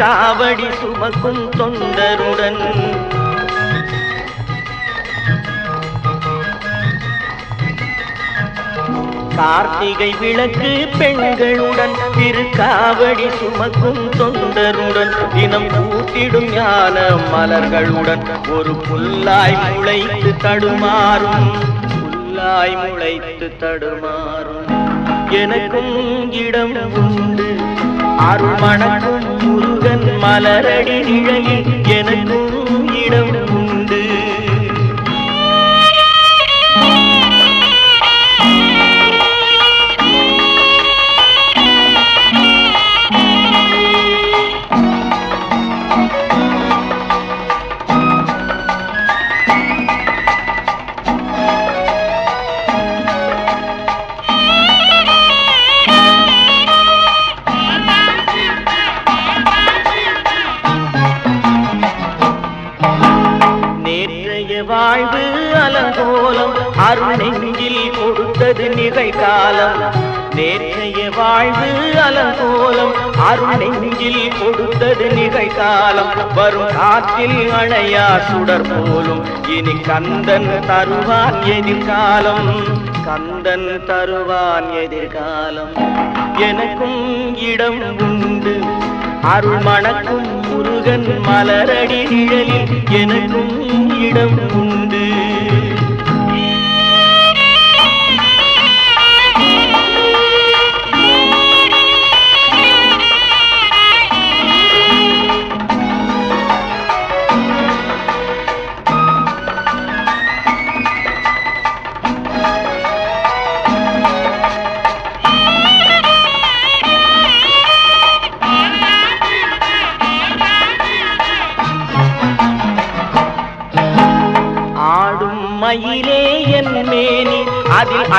காவடி சுமக்கும் தொண்டருடன். கார்த்திகை விளக்கு பெண்களுடன் திருக்காவடி சுமக்கும் தொண்டருடன். தினம் கூட்டிடும் ஞான மலர்களுடன் ஒரு புல்லாய் முளைத்து தடுமாறும். புல்லாய் முளைத்து தடுமாறும். எனக்கும் இடம் உண்டு. அருள் மணக்கும் முருகன் மலரடி நிழலில் எனக்கும் காலம் வரும் காற்றில் அணையா சுடர் போலும். இனி கந்தன் தருவான் எதிர்காலம். கந்தன் தருவான் எதிர்காலம். எனக்கும் இடம் உண்டு. அருள் மணக்கும் முருகன் மலரடி நிழலில் எனக்கும் இடம் உண்டு.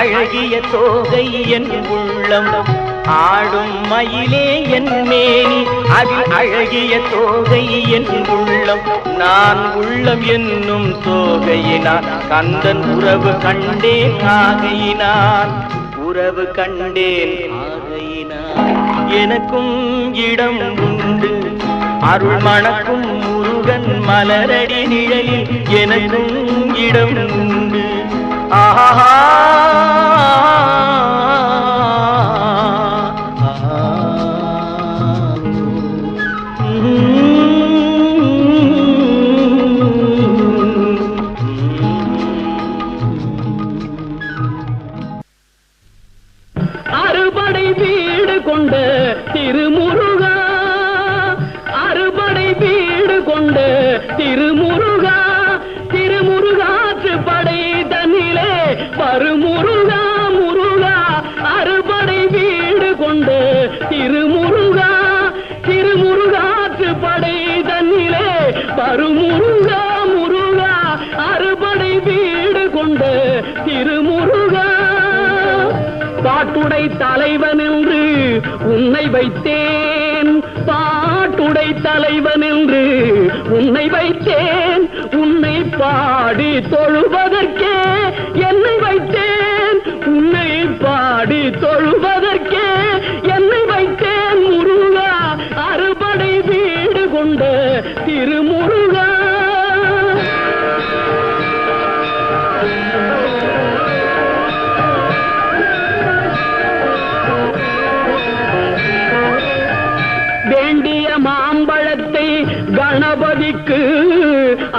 அழகிய தோகை என் உள்ளம் ஆடும் மயிலே என் மேனி. அதில் அழகிய தோகை என் உள்ளம் நான் உள்ளம் என்னும் தோகையினான். கந்தன் உறவு கண்டேன் ஆகையினான். உறவு கண்டேன் ஆகையினான். எனக்கும் இடம் உண்டு. அருள் மணக்கும் முருகன் மலரடி நிழலில் எனக்கும் இடம் உண்டு. ஆஹா அறுபடை வீடு கொண்ட திருமுருகா. அறுபடை வீடு கொண்ட திருமுருகா. அரு முருகா முருகா அறுபடை வீடு கொண்டு திரு முருகா திரு முருகாற்று படை தன்னிலே. பரு முருகா முருகா அறுபடை வீடு கொண்டு திரு முருகா. பாட்டுடை தலைவன் என்று உன்னை வைத்தேன். பாட்டுடை தலைவன் உன்னை வைத்தேன். உன்னை பாடி தொழுவதற்கே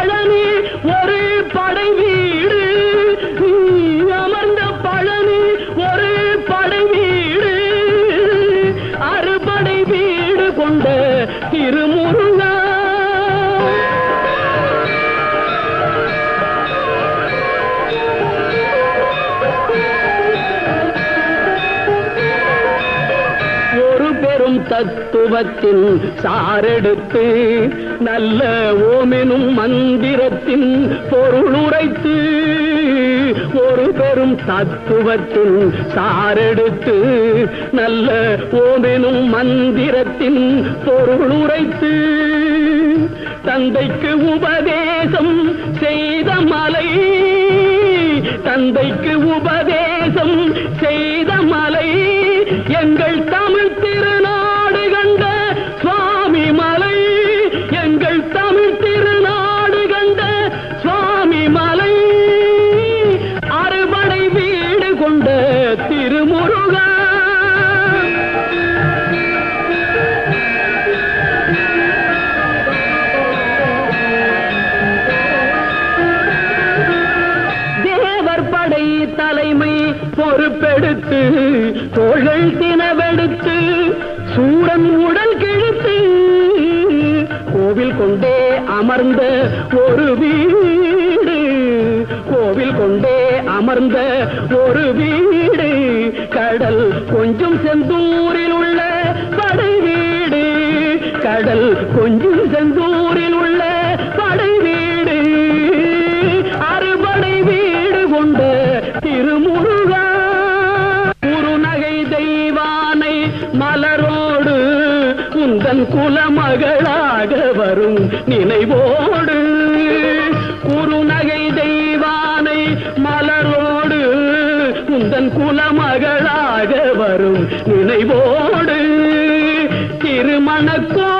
பழனி ஒரு படை தத்துவத்தின் சாரெடுத்து நல்ல ஓமெனும் மந்திரத்தின் பொருள் உரைத்து ஒரு பெரும் தத்துவத்தின் சாரெடுத்து நல்ல ஓமெனும் மந்திரத்தின் பொருள் உரைத்து தந்தைக்கு உபதேசம் செய்த மலை தந்தைக்கு உபதேசம் செய்த மலை எங்கள் தமிழ் பொறுப்பெடுத்து தோள்கள் தினவெடுத்து சூடன் உடல் கிழித்து கோவில் கொண்டே அமர்ந்த ஒரு வீடு கோவில் கொண்டே அமர்ந்த ஒரு வீடு கடல் கொஞ்சம் செந்தூரில் உள்ள படை வீடு கடல் கொஞ்சம் செந்தூர் மலரோடு உந்தன் குலமகளாக வரும் நினைவோடு. குறுநகை தெய்வானை மலரோடு உந்தன் குலமகளாக வரும் நினைவோடு. திருமணக்கோ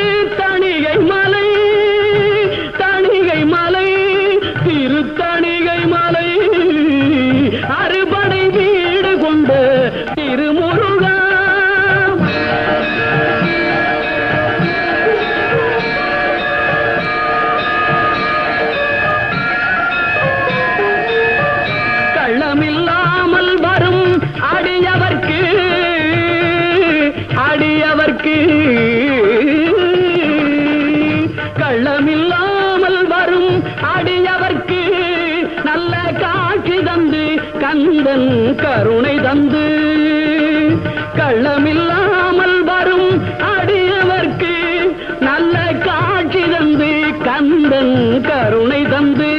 கருணையுடன் கருணை தந்து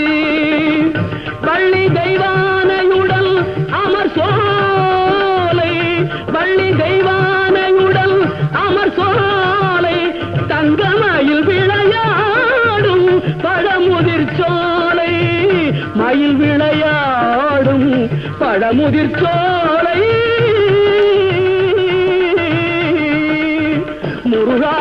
பள்ளி தெய்வானையுடன் அமர் சோலை பள்ளி தெய்வானையுடன் அமர் சோலை தங்கமயில் விளையாடும் பழமுதிர் சோலை மயில் விளையாடும் பழமுதிர் சோலை. முருகா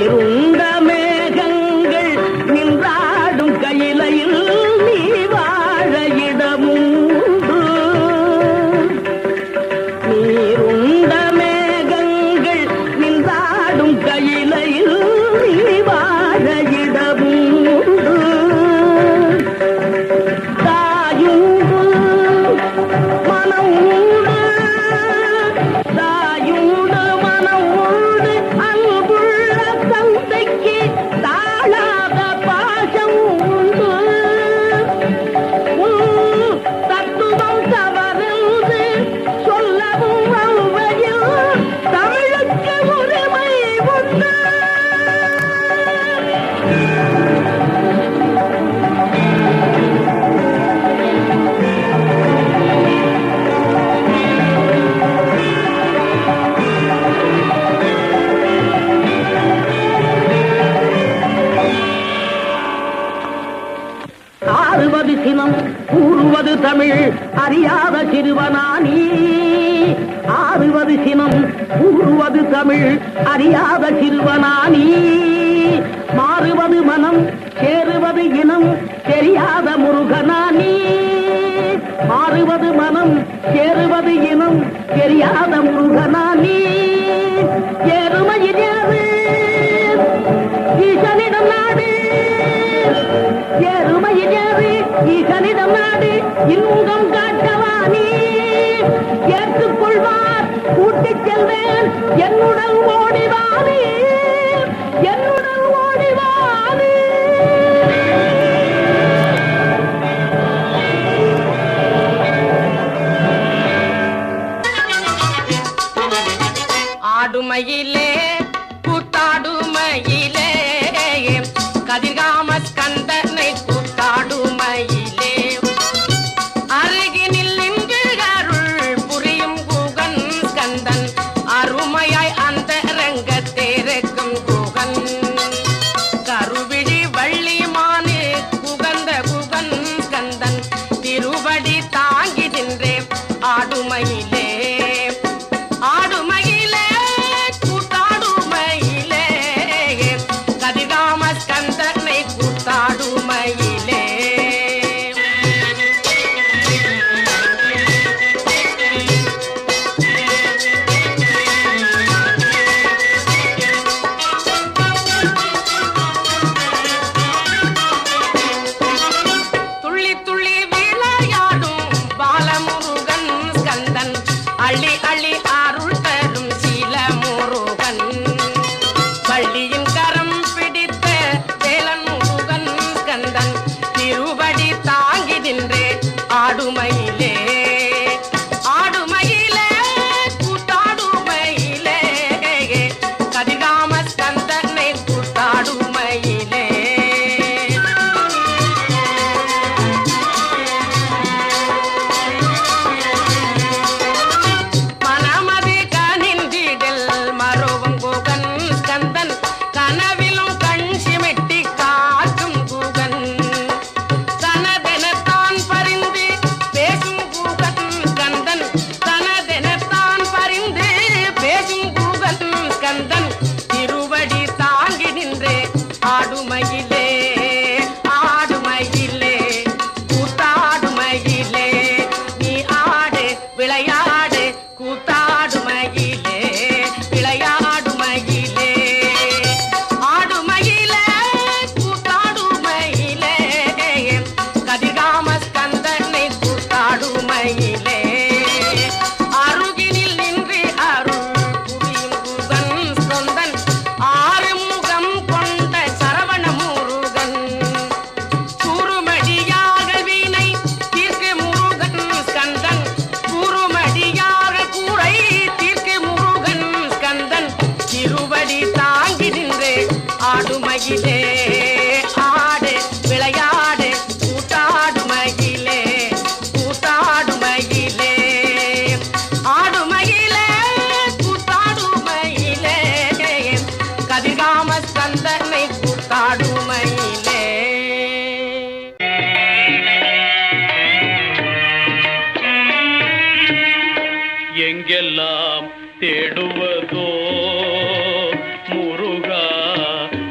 இருந்த முருகனா நீ எருமையில் ஏறு ஈசனிடம் நாடு. எருமையில் ஏறு ஈசனிடம் நாடு. இன்பம் காட்டவா நீ ஏற்றுக்கொள்வார் கூட்டிச் செல்வேன் என்னுடன் ஓடிவானே.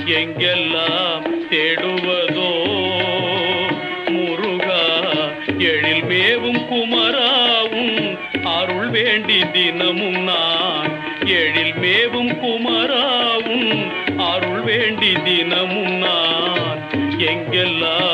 எங்கெல்லாம் தேடுவதோ? முருகா எழில் மேவும் குமராவும் அருள் வேண்டி தினமும் நான். எழில் மேவும் குமராவும் அருள் வேண்டி தினமும் நான். எங்கெல்லாம்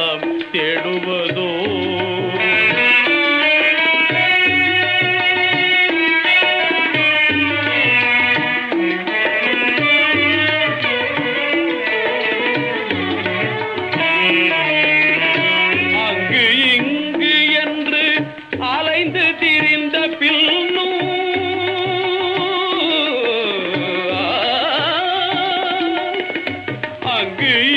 Que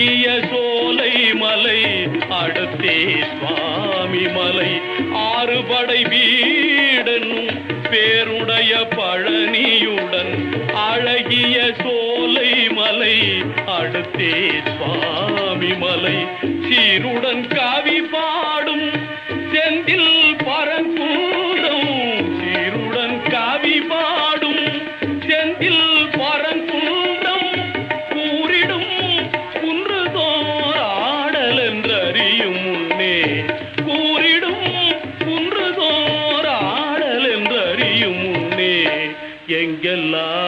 அழகிய சோலை மலை அடுத்தே சுவாமி மலை. ஆறுபடை வீடனும் பேருடைய பழனியுடன் அழகிய சோலை மலை அடுத்தே சுவாமி மலை. சீருடன் காவி கூறிடும் குன்றுதோர் ஆடல் என்றறியும் முன்னே எங்கெல்லாம்